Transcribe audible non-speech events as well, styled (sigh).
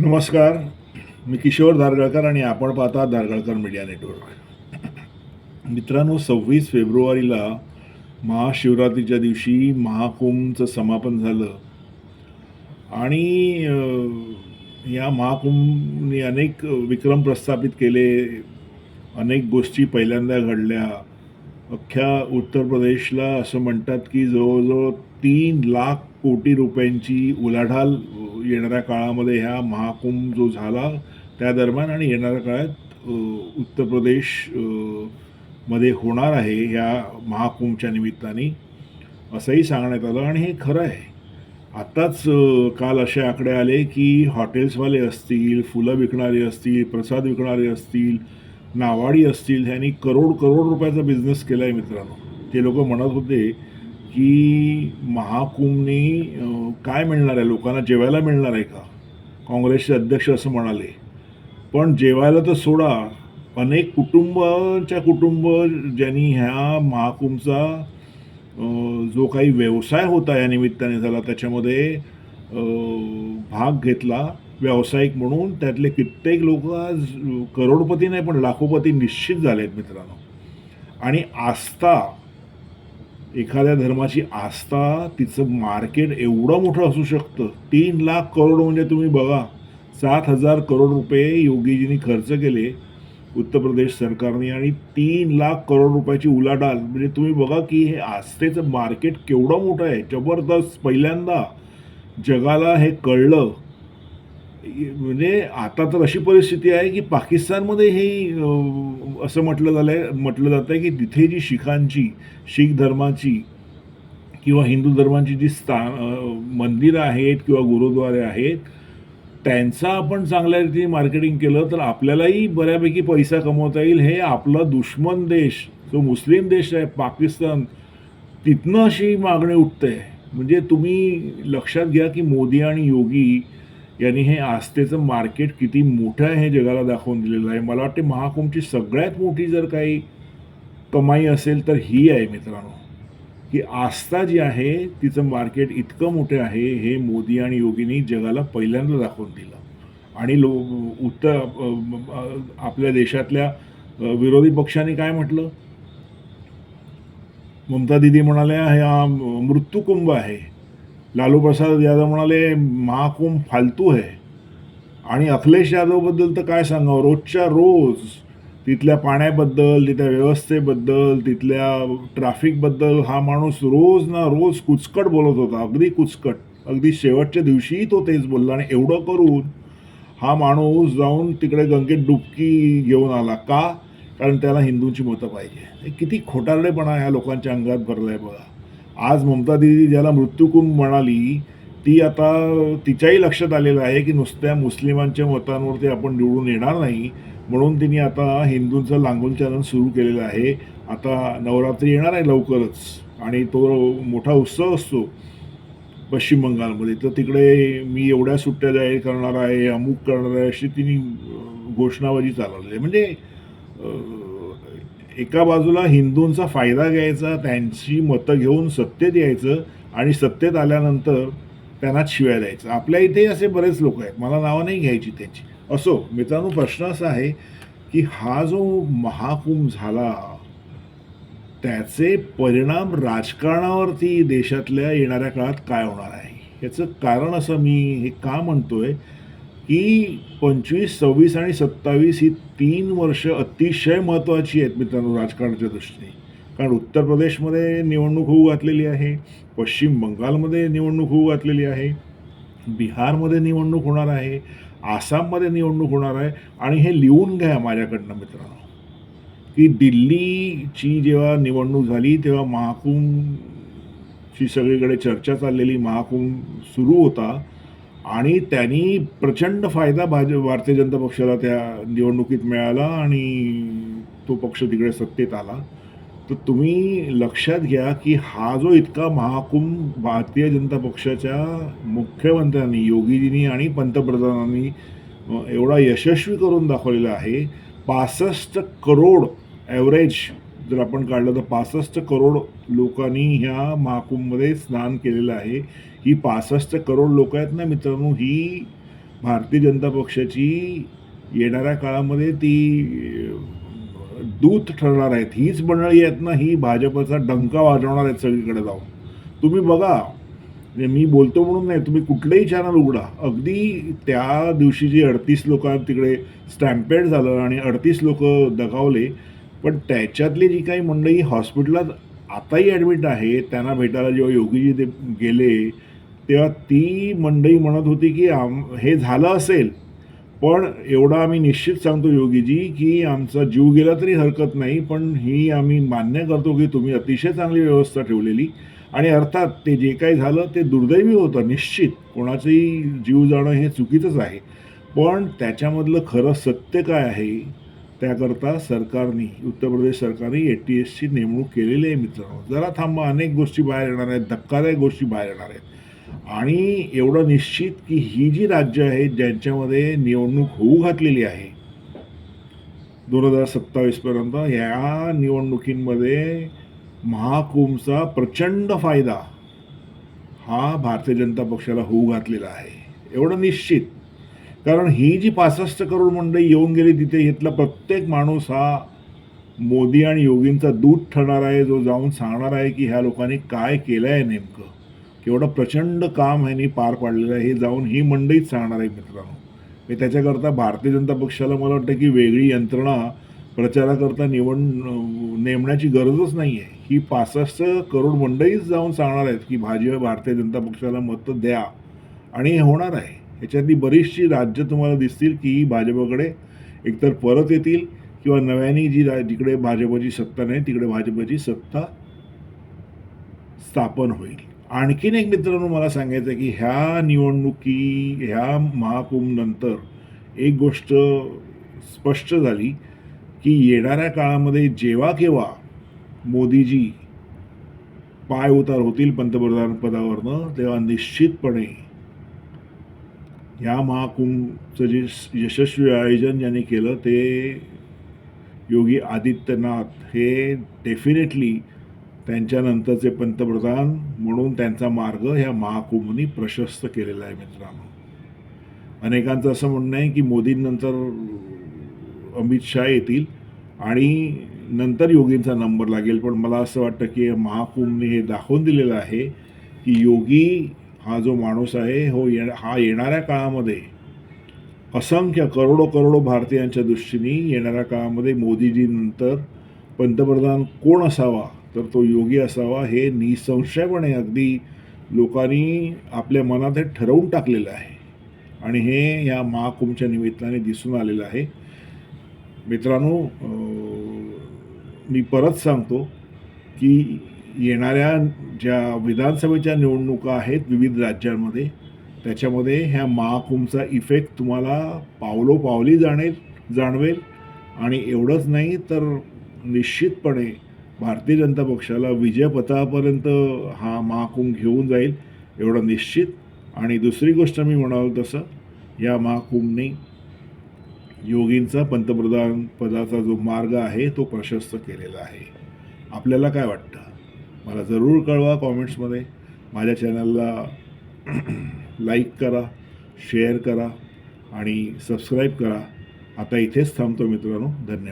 नमस्कार मी किशोर दारगळकर आणि आपण पाहता दारगळकर मीडिया नेटवर्क. मित्रांनो सव्वीस फेब्रुवारीला महाशिवरात्रीच्या दिवशी महाकुंभचं समापन झालं. आणि या महाकुंभने अनेक विक्रम प्रस्थापित केले. अनेक गोष्टी पहिल्यांदा घडल्या. अख्ख्या उत्तर प्रदेशला असं म्हणतात की जवळजवळ तीन लाख कोटी रुपयांची उलाढाल येणाऱ्या काळामध्ये ह्या महाकुंभ जो झाला त्या दरम्यान आणि येणाऱ्या काळात उत्तर प्रदेशमध्ये होणार आहे ह्या महाकुंभच्या निमित्ताने असंही सांगण्यात आलं आणि हे खरं आहे. आत्ताच काल असे आकडे आले की हॉटेल्सवाले असतील फुलं विकणारे असतील प्रसाद विकणारे असतील नावाडी असतील ह्यांनी करोड करोड रुपयाचा बिझनेस केला आहे मित्रांनो. ते लोक म्हणत होते की महाकुंभने काय मिळणार आहे? लोकांना जेवायला मिळणार आहे का? काँग्रेसचे अध्यक्ष असं म्हणाले. पण जेवायला तर सोडा. अनेक कुटुंबाच्या कुटुंब ज्यांनी ह्या महाकुंभचा जो काही व्यवसाय होता या निमित्ताने झाला त्याच्यामध्ये भाग घेतला व्यावसायिक म्हणून. त्यातले कित्येक लोक आज करोडपती नाही पण लाखोपती निश्चित झाले आहेत मित्रांनो. आणि आस्था एखाद्या धर्माची आस्था तिचं मार्केट एवढं मोठं असू शकतं. तीन लाख करोड म्हणजे तुम्ही बघा सात हजार करोड रुपये योगीजींनी खर्च केले उत्तर प्रदेश सरकारने आणि तीन लाख करोड रुपयाची उलाढाल. म्हणजे तुम्ही बघा की हे आस्थेचं मार्केट केवढं मोठं आहे. जबरदस्त. पहिल्यांदा जगाला हे कळलं म्हणजे आता तर अशी परिस्थिती आहे की पाकिस्तानमध्ये हे असं म्हटलं झालं आहे म्हटलं जातं आहे की तिथे जी शिखांची शीख धर्माची किंवा हिंदू धर्माची जी स्थान मंदिरं आहेत किंवा गुरुद्वारे आहेत त्यांचं आपण चांगल्या रीतीने मार्केटिंग केलं तर आपल्यालाही बऱ्यापैकी पैसा कमवता येईल. हे आपला दुश्मन देश जो मुस्लिम देश आहे पाकिस्तान तिथनं अशी मागणी उठते. म्हणजे तुम्ही लक्षात घ्या की मोदी आणि योगी यांनी हे आस्थेचं मार्केट किती मोठं आहे हे जगाला दाखवून दिलेलं आहे. मला वाटते महाकुंभची सगळ्यात मोठी जर काही कमाई असेल तर ही आहे मित्रांनो की आस्था जी आहे तिचं मार्केट इतकं मोठं आहे हे मोदी आणि योगींनी जगाला पहिल्यांदा दाखवून दिलं. आणि लो उत्तर आपल्या देशातल्या विरोधी पक्षांनी काय म्हटलं? ममता दिदी म्हणाल्या हा मृत्यूकुंभ आहे. लालू प्रसाद यादव म्हणाले महाकुंभ फालतू आहे. आणि अखिलेश यादवबद्दल तर काय सांगावं? रोजच्या रोज तिथल्या पाण्याबद्दल तिथल्या व्यवस्थेबद्दल तिथल्या ट्रॅफिकबद्दल हा माणूस रोज ना रोज कुचकट बोलत होता. अगदी कुचकट. अगदी शेवटच्या दिवशीही तो तेच बोलला आणि एवढं करून हा माणूस जाऊन तिकडे गंगेत डुबकी घेऊन आला. का? कारण त्याला हिंदूंची मतं पाहिजे. किती खोटारडेपणा ह्या लोकांच्या अंगात भरलं आहे बघा. आज ममता दिदी ज्याला मृत्यूकुंभ म्हणाली ती आता तिच्याही लक्षात आलेलं आहे की नुसत्या मुस्लिमांच्या मतांवरती आपण निवडून येणार नाही. म्हणून तिने आता हिंदूंचं लांगून चलन सुरू केलेलं आहे. आता नवरात्री येणार आहे लवकरच आणि तो मोठा उत्सव असतो पश्चिम बंगालमध्ये. तर तिकडे मी एवढ्या सुट्ट्या जाहीर करणार आहे अमुक करणार आहे अशी तिने घोषणाबाजी चालवली आहे. म्हणजे एका बाजूला हिंदूंचा फायदा घ्यायचा त्यांची मतं घेऊन सत्तेत यायचं आणि सत्तेत आल्यानंतर त्यांना शिव्या द्यायचं. आपल्या इथे असे बरेच लोक आहेत. मला नावं नाही घ्यायची त्याची. असो मित्रांनो प्रश्न असा आहे की हा जो महाकुंभ झाला त्याचे परिणाम राजकारणावरती देशातल्या येणाऱ्या काळात काय होणार आहे? याचं कारण असं मी हे का म्हणतोय? की पंचवीस सव्वीस आणि सत्तावीस ही तीन वर्ष अतिशय महत्त्वाची आहेत मित्रांनो राजकारणाच्या दृष्टीने. कारण उत्तर प्रदेशमध्ये निवडणूक होऊ घातलेली आहे पश्चिम बंगालमध्ये निवडणूक होऊ घातलेली आहे बिहारमध्ये निवडणूक होणार आहे आसाममध्ये निवडणूक होणार आहे आणि हे लिहून घ्या माझ्याकडनं मित्रांनो. की दिल्लीची जेव्हा निवडणूक झाली तेव्हा महाकुंभची सगळीकडे चर्चा चाललेली महाकुंभ सुरू होता. आणि त्यांनी प्रचंड फायदा भाज भारतीय जनता पक्षाला त्या निवडणुकीत मिळाला आणि तो पक्ष तिकडे सत्तेत आला. तर तुम्ही लक्षात घ्या की हा जो इतका महाकुंभ भारतीय जनता पक्षाच्या मुख्यमंत्र्यांनी योगीजींनी आणि पंतप्रधानांनी एवढा यशस्वी करून दाखवलेला आहे. पासष्ट करोड ॲव्हरेज जर आपण काढलं तर पासष्ट करोड लोकांनी ह्या महाकुंभमध्ये स्नान केलेलं आहे. ही पासष्ट करोड लोक आहेत ना मित्रांनो ही भारतीय जनता पक्षाची येणाऱ्या काळामध्ये ती दूत ठरणार आहेत. हीच मंडळी आहेत ना ही भाजपचा डंका वाजवणार आहेत सगळीकडे जाऊन. तुम्ही बघा म्हणजे मी बोलतो म्हणून नाही तुम्ही कुठलंही चॅनल उघडा. अगदी त्या दिवशी जी अडतीस लोक तिकडे स्टॅम्पेड झालं आणि अडतीस लोक दगावले पण त्याच्यातली जी काही मंडळी हॉस्पिटलात आताही ॲडमिट आहे त्यांना भेटायला जेव्हा योगीजी ते गेले तेव्हा ती मंडळी म्हणत होती की आम हे झालं असेल. पण एवढा आम्ही निश्चित सांगतो योगीजी की आमचा जीव गेला तरी हरकत नाही पण ही आम्ही मान्य करतो की तुम्ही अतिशय चांगली व्यवस्था ठेवलेली आणि अर्थात ते जे काही झालं ते दुर्दैवी होतं निश्चित. कोणाचंही जीव जाणं हे चुकीचंच आहे. पण त्याच्यामधलं खरं सत्य काय आहे? त्याकरता सरकारने उत्तर प्रदेश सरकारने ए टी एसची नेमणूक केलेली आहे मित्रांनो. जरा थांबा अनेक गोष्टी बाहेर येणार आहेत धक्कादायक गोष्टी बाहेर येणार आहेत. आणि एवढं निश्चित की ही जी राज्य आहेत ज्यांच्यामध्ये निवडणूक होऊ घातलेली आहे दोन हजार सत्तावीसपर्यंत या निवडणुकींमध्ये महाकुंभचा प्रचंड फायदा हा भारतीय जनता पक्षाला होऊ घातलेला आहे. एवढं निश्चित कारण ही जी पासष्ट करोड मंडळी येऊन गेली तिथे इथला प्रत्येक माणूस हा मोदी आणि योगींचा दूध ठरणार आहे जो जाऊन सांगणार आहे की ह्या लोकांनी काय केलं आहे नेमकं. केवढं प्रचंड काम ह्यांनी पार पाडलेलं आहे हे जाऊन ही मंडळीच सांगणार आहे मित्रांनो. मी त्याच्याकरता भारतीय जनता पक्षाला मला वाटतं की वेगळी यंत्रणा प्रचाराकरता निवड नेमण्याची गरजच नाही आहे. ही पासष्ट करोड मंडळीच जाऊन सांगणार आहेत की भाजी भारतीय जनता पक्षाला मतं द्या. आणि हे होणार आहे. ह्याच्यातली बरीचशी राज्य तुम्हाला दिसतील की भाजपकडे एकतर परत येतील किंवा नव्याने जी रा जिकडे भाजपची सत्ता नाही तिकडे भाजपची सत्ता स्थापन होईल. आणखीन एक मित्रांनो मला सांगायचं आहे की ह्या निवडणुकी ह्या महाकुंभनंतर एक गोष्ट स्पष्ट झाली की येणाऱ्या काळामध्ये जेव्हा केव्हा मोदीजी पाय उतार होतील पंतप्रधान पदावरनं तेव्हा निश्चितपणे ह्या महाकुंभचं जे यशस्वी आयोजन ज्यांनी केलं ते योगी आदित्यनाथ हे डेफिनेटली त्यांच्यानंतरचे पंतप्रधान म्हणून त्यांचा मार्ग ह्या महाकुंभनी प्रशस्त केलेला आहे मित्रांनो. अनेकांचं असं म्हणणं आहे की मोदींनंतर अमित शहा येतील आणि नंतर योगींचा नंबर लागेल पण मला असं वाटतं की महाकुंभने हे दाखवून दिलेलं आहे की योगी हा जो माणूस आहे हो ये हा येणाऱ्या काळामध्ये असंख्य करोडो करोडो भारतीयांच्या दृष्टीने येणाऱ्या काळामध्ये मोदीजीनंतर पंतप्रधान कोण असावा तर तो योगी असावा हे निसंशयपणे अगदी लोकांनी आपल्या मनात हे ठरवून टाकलेलं आहे. आणि हे या महाकुंभच्या निमित्ताने दिसून आलेलं आहे. मित्रांनो मी परत सांगतो की येणाऱ्या ज्या विधानसभेच्या निवडणुका आहेत विविध राज्यांमध्ये त्याच्यामध्ये ह्या महाकुंभचा इफेक्ट तुम्हाला पावलोपावली जाणेल जाणवेल. आणि एवढंच नाही तर निश्चितपणे भारतीय जनता पक्षाला विजयपथापर्यंत हा महाकुंभ घेऊन जाईल एवढं निश्चित. आणि दुसरी गोष्ट मी म्हणालो तसं या महाकुंभने योगींचा पंतप्रधान पदाचा जो मार्ग आहे तो प्रशस्त केलेला आहे. आपल्याला काय वाटतं? मला जरूर कळवा कॉमेंट्समध्ये. माझ्या चॅनलला (clears throat) लाईक करा शेअर करा आणि सबस्क्राईब करा. आता इथेच थांबतो मित्रांनो. धन्यवाद.